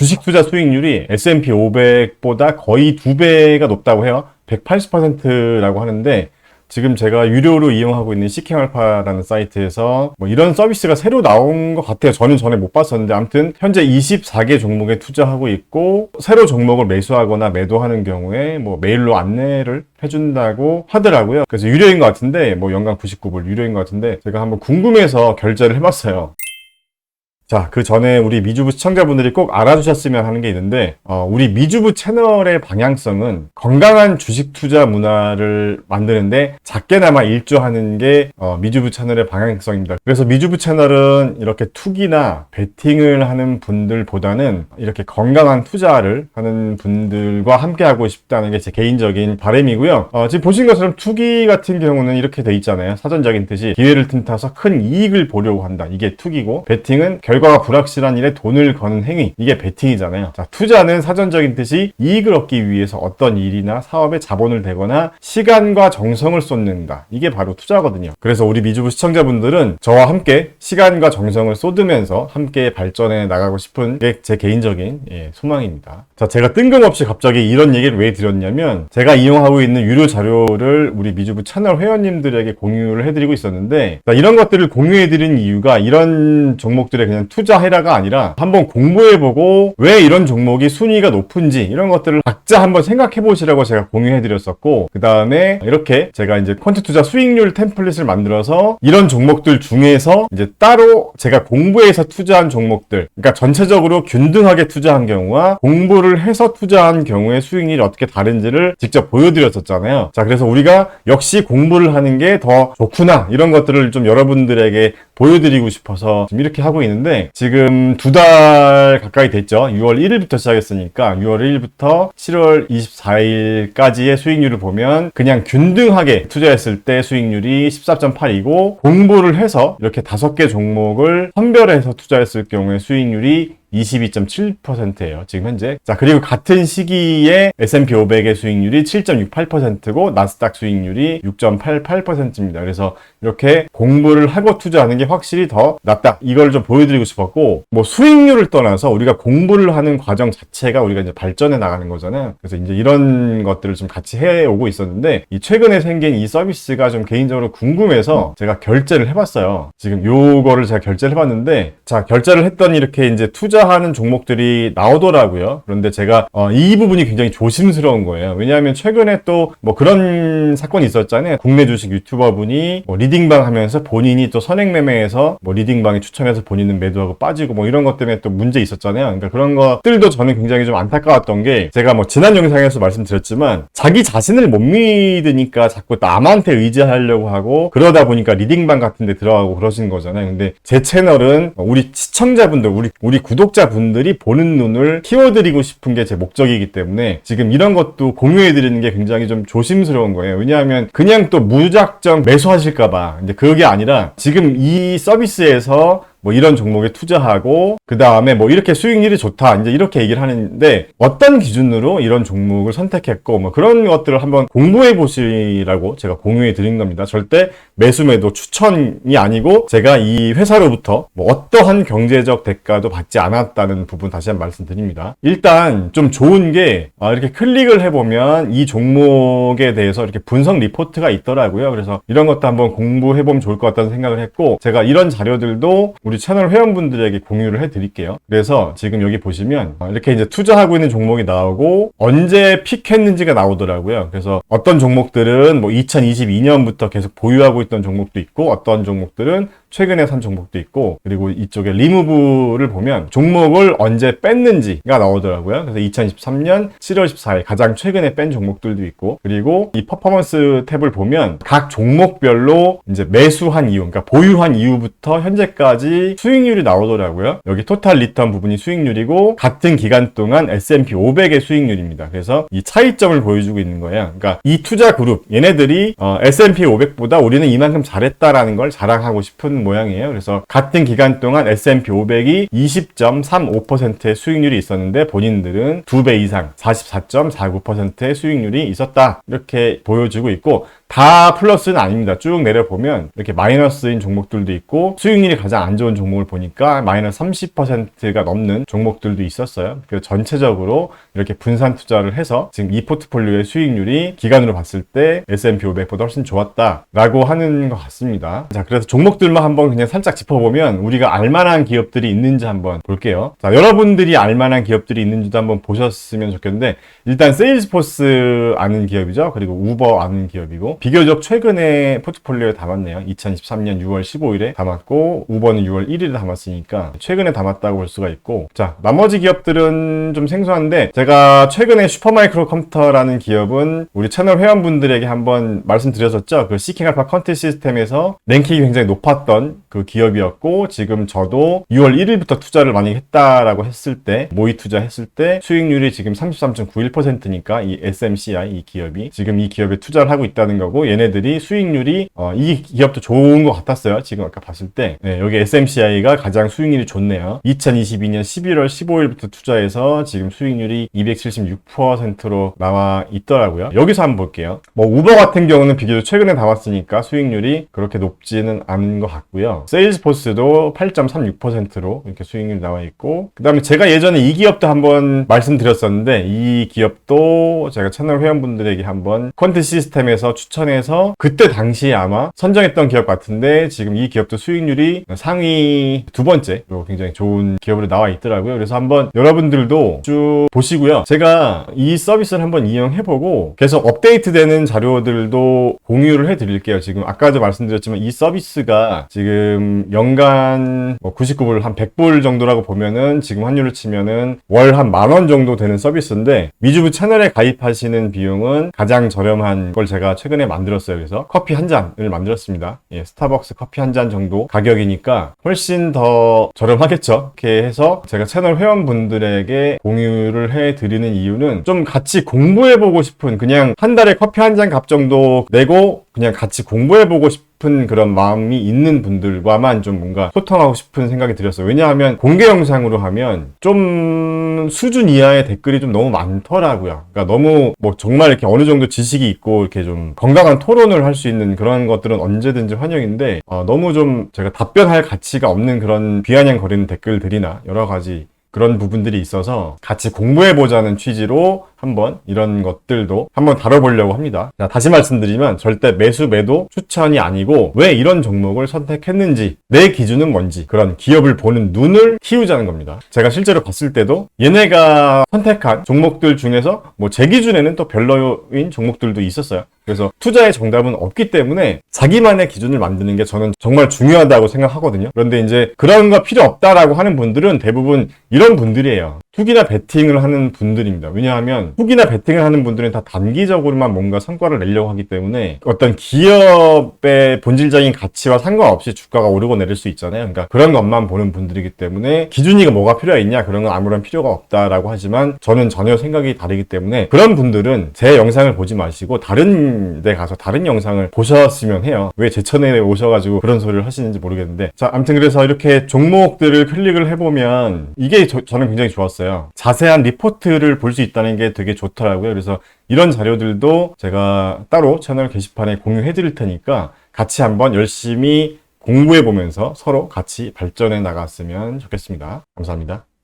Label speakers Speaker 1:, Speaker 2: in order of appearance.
Speaker 1: 주식 투자 수익률이 S&P 500보다 거의 두 배가 높다고 해요. 180%라고 하는데 지금 제가 유료로 이용하고 있는 시킹 알파라는 사이트에서 뭐 이런 서비스가 새로 나온 것 같아요. 저는 전에 못 봤었는데 아무튼 현재 24개 종목에 투자하고 있고 새로 종목을 매수하거나 매도하는 경우에 뭐 메일로 안내를 해준다고 하더라고요. 그래서 유료인 것 같은데 뭐 연간 99불 유료인 것 같은데 제가 한번 궁금해서 결제를 해봤어요. 자, 그 전에 우리 미주부 시청자분들이 꼭 알아주셨으면 하는 게 있는데, 어, 우리 미주부 채널의 방향성은 건강한 주식 투자 문화를 만드는데 작게나마 일조하는 게 어, 미주부 채널의 방향성입니다. 그래서 미주부 채널은 이렇게 투기나 베팅을 하는 분들보다는 이렇게 건강한 투자를 하는 분들과 함께 하고 싶다는 게 제 개인적인 바람이고요. 어, 지금 보신 것처럼 투기 같은 경우는 이렇게 돼 있잖아요. 사전적인 뜻이 기회를 틈타서 큰 이익을 보려고 한다. 이게 투기고, 베팅은 결 과가 불확실한 일에 돈을 거는 행위. 이게 베팅이잖아요. 자, 투자는 사전적인 뜻이 이익을 얻기 위해서 어떤 일이나 사업에 자본을 대거나 시간과 정성을 쏟는다. 이게 바로 투자거든요. 그래서 우리 미주부 시청자분들은 저와 함께 시간과 정성을 쏟으면서 함께 발전해 나가고 싶은 게 제 개인적인 예, 소망입니다. 자, 제가 뜬금없이 갑자기 이런 얘기를 왜 드렸냐면 제가 이용하고 있는 유료 자료를 우리 미주부 채널 회원님들에게 공유를 해드리고 있었는데 자, 이런 것들을 공유해드린 이유가 이런 종목들에 그냥 투자해라가 아니라 한번 공부해보고 왜 이런 종목이 순위가 높은지 이런 것들을 각자 한번 생각해보시라고 제가 공유해드렸었고 그 다음에 이렇게 제가 이제 퀀트 투자 수익률 템플릿을 만들어서 이런 종목들 중에서 이제 따로 제가 공부해서 투자한 종목들 그러니까 전체적으로 균등하게 투자한 경우와 공부를 해서 투자한 경우의 수익률이 어떻게 다른지를 직접 보여드렸었잖아요. 자, 그래서 우리가 역시 공부를 하는 게 더 좋구나 이런 것들을 좀 여러분들에게 보여드리고 싶어서 지금 이렇게 하고 있는데 지금 두 달 가까이 됐죠. 6월 1일부터 시작했으니까 6월 1일부터 7월 24일까지의 수익률을 보면 그냥 균등하게 투자했을 때 수익률이 14.8이고 공부를 해서 이렇게 다섯 개 종목을 선별해서 투자했을 경우에 수익률이 22.7%예요. 지금 현재. 자, 그리고 같은 시기에 S&P 500의 수익률이 7.68%고 나스닥 수익률이 6.88%입니다. 그래서 이렇게 공부를 하고 투자하는 게 확실히 더 낫다. 이걸 좀 보여드리고 싶었고, 뭐 수익률을 떠나서 우리가 공부를 하는 과정 자체가 우리가 이제 발전해 나가는 거잖아요. 그래서 이제 이런 것들을 좀 같이 해오고 있었는데, 이 최근에 생긴 이 서비스가 좀 개인적으로 궁금해서 제가 결제를 해봤어요. 지금 요거를 제가 결제를 해봤는데, 자, 결제를 했더니 이렇게 이제 투자 하는 종목들이 나오더라고요. 그런데 제가 어, 이 부분이 굉장히 조심스러운 거예요. 왜냐하면 최근에 또 뭐 그런 사건이 있었잖아요. 국내 주식 유튜버 분이 뭐 리딩방 하면서 본인이 또 선행매매해서 뭐 리딩방에 추천해서 본인은 매도하고 빠지고 뭐 이런 것 때문에 또 문제 있었잖아요. 그러니까 그런 것들도 저는 굉장히 좀 안타까웠던 게 제가 뭐 지난 영상에서 말씀드렸지만 자기 자신을 못 믿으니까 자꾸 남한테 의지하려고 하고 그러다 보니까 리딩방 같은 데 들어가고 그러시는 거잖아요. 근데 제 채널은 우리 시청자분들, 우리 우리 구독 자분들이 보는 눈을 키워드리고 싶은 게 제 목적이기 때문에 지금 이런 것도 공유해드리는 게 굉장히 좀 조심스러운 거예요. 왜냐하면 그냥 또 무작정 매수하실까봐. 근데 그게 아니라 지금 이 서비스에서 뭐 이런 종목에 투자하고 그 다음에 뭐 이렇게 수익률이 좋다 이제 이렇게 얘기를 하는데 어떤 기준으로 이런 종목을 선택했고 뭐 그런 것들을 한번 공부해 보시라고 제가 공유해 드린 겁니다. 절대 매수 매도 추천이 아니고 제가 이 회사로부터 뭐 어떠한 경제적 대가도 받지 않았다는 부분 다시 한번 말씀드립니다. 일단 좀 좋은 게 아, 이렇게 클릭을 해보면 이 종목에 대해서 이렇게 분석 리포트가 있더라고요. 그래서 이런 것도 한번 공부해 보면 좋을 것 같다는 생각을 했고 제가 이런 자료들도 우리 채널 회원분들에게 공유를 해드릴게요. 그래서 지금 여기 보시면 이렇게 이제 투자하고 있는 종목이 나오고 언제 픽했는지가 나오더라고요. 그래서 어떤 종목들은 뭐 2022년부터 계속 보유하고 있던 종목도 있고 어떤 종목들은 최근에 산 종목도 있고 그리고 이쪽에 리무브를 보면 종목을 언제 뺐는지가 나오더라고요. 그래서 2023년 7월 14일 가장 최근에 뺀 종목들도 있고 그리고 이 퍼포먼스 탭을 보면 각 종목별로 이제 매수한 이유, 그러니까 보유한 이후부터 현재까지 수익률이 나오더라고요. 여기 토탈 리턴 부분이 수익률이고 같은 기간 동안 S&P 500의 수익률입니다. 그래서 이 차이점을 보여주고 있는 거예요. 그러니까 이 투자 그룹 얘네들이 어, S&P 500보다 우리는 이만큼 잘했다라는 걸 자랑하고 싶은 모양이에요. 그래서 같은 기간 동안 S&P 500이 20.35%의 수익률이 있었는데 본인들은 두배 이상 44.49%의 수익률이 있었다. 이렇게 보여주고 있고 다 플러스는 아닙니다. 쭉 내려보면 이렇게 마이너스인 종목들도 있고 수익률이 가장 안 좋은 종목을 보니까 마이너스 30%가 넘는 종목들도 있었어요. 그래서 전체적으로 이렇게 분산 투자를 해서 지금 이 포트폴리오의 수익률이 기간으로 봤을 때 S&P 500보다 훨씬 좋았다라고 하는 것 같습니다. 자, 그래서 종목들만 한번 그냥 살짝 짚어보면 우리가 알만한 기업들이 있는지 한번 볼게요. 자, 여러분들이 알만한 기업들이 있는지도 한번 보셨으면 좋겠는데 일단 세일즈포스 아는 기업이죠. 그리고 우버 아는 기업이고 비교적 최근에 포트폴리오에 담았네요. 2023년 6월 15일에 담았고 우버는 6월 1일에 담았으니까 최근에 담았다고 볼 수가 있고 자 나머지 기업들은 좀 생소한데 제가 최근에 슈퍼마이크로 컴퓨터라는 기업은 우리 채널 회원분들에게 한번 말씀드렸었죠. 그 시킹 알파 컨텐츠 시스템에서 랭킹이 굉장히 높았던 그 기업이었고 지금 저도 6월 1일부터 투자를 많이 했다라고 했을 때 모의 투자했을 때 수익률이 지금 33.91%니까 이 SMCI 이 기업이 지금 이 기업에 투자를 하고 있다는 거고 얘네들이 수익률이 어, 이 기업도 좋은 것 같았어요. 지금 아까 봤을 때 네, 여기 SMCI가 가장 수익률이 좋네요. 2022년 11월 15일부터 투자해서 지금 수익률이 276%로 나와 있더라고요. 여기서 한번 볼게요. 뭐 우버 같은 경우는 비교적 최근에 담았으니까 수익률이 그렇게 높지는 않은 것 같고요. 세일즈포스도 8.36%로 이렇게 수익률이 나와 있고 그 다음에 제가 예전에 이 기업도 한번 말씀드렸었는데 이 기업도 제가 채널 회원분들에게 한번 콘트 시스템에서 추천 해서 그때 당시에 아마 선정했던 기업 같은데 지금 이 기업도 수익률이 상위 두 번째로 굉장히 좋은 기업으로 나와 있더라고요. 그래서 한번 여러분들도 쭉 보시고요. 제가 이 서비스를 한번 이용해보고 계속 업데이트되는 자료들도 공유를 해드릴게요. 지금 아까도 말씀드렸지만 이 서비스가 지금 연간 뭐 99불 한 100불 정도라고 보면은 지금 환율로 치면은 월 한 만 원 정도 되는 서비스인데 미주부 채널에 가입하시는 비용은 가장 저렴한 걸 제가 최근에 만들었어요. 그래서 커피 한 잔을 만들었습니다. 예, 스타벅스 커피 한 잔 정도 가격이니까 훨씬 더 저렴하겠죠. 이렇게 해서 제가 채널 회원분들에게 공유를 해 드리는 이유는 좀 같이 공부해보고 싶은 그냥 한 달에 커피 한 잔 값 정도 내고 그냥 같이 공부해보고 싶은 그런 마음이 있는 분들과만 좀 뭔가 소통하고 싶은 생각이 들었어요. 왜냐하면 공개 영상으로 하면 좀 수준 이하의 댓글이 좀 너무 많더라고요. 그러니까 너무 뭐 정말 이렇게 어느 정도 지식이 있고 이렇게 좀 건강한 토론을 할 수 있는 그런 것들은 언제든지 환영인데 어, 너무 좀 제가 답변할 가치가 없는 그런 비아냥거리는 댓글들이나 여러 가지 그런 부분들이 있어서 같이 공부해보자는 취지로 한번 이런 것들도 한번 다뤄보려고 합니다. 자, 다시 말씀드리면 절대 매수 매도 추천이 아니고 왜 이런 종목을 선택했는지 내 기준은 뭔지 그런 기업을 보는 눈을 키우자는 겁니다. 제가 실제로 봤을 때도 얘네가 선택한 종목들 중에서 뭐 제 기준에는 또 별로인 종목들도 있었어요. 그래서 투자의 정답은 없기 때문에 자기만의 기준을 만드는 게 저는 정말 중요하다고 생각하거든요. 그런데 이제 그런 거 필요 없다라고 하는 분들은 대부분 이런 분들이에요. 투기나 베팅을 하는 분들입니다. 왜냐하면 투기나 베팅을 하는 분들은 다 단기적으로만 뭔가 성과를 내려고 하기 때문에 어떤 기업의 본질적인 가치와 상관없이 주가가 오르고 내릴 수 있잖아요. 그러니까 그런 것만 보는 분들이기 때문에 기준이가 뭐가 필요가 있냐 그런 건 아무런 필요가 없다라고 하지만 저는 전혀 생각이 다르기 때문에 그런 분들은 제 영상을 보지 마시고 다른 데 가서 다른 영상을 보셨으면 해요. 왜 제 채널에 오셔가지고 그런 소리를 하시는지 모르겠는데 자 아무튼 그래서 이렇게 종목들을 클릭을 해보면 이게 저, 저는 굉장히 좋았 어요. 자세한 리포트를 볼 수 있다는 게 되게 좋더라고요. 그래서 이런 자료들도 제가 따로 채널 게시판에 공유해 드릴 테니까 같이 한번 열심히 공부해 보면서 서로 같이 발전해 나갔으면 좋겠습니다. 감사합니다.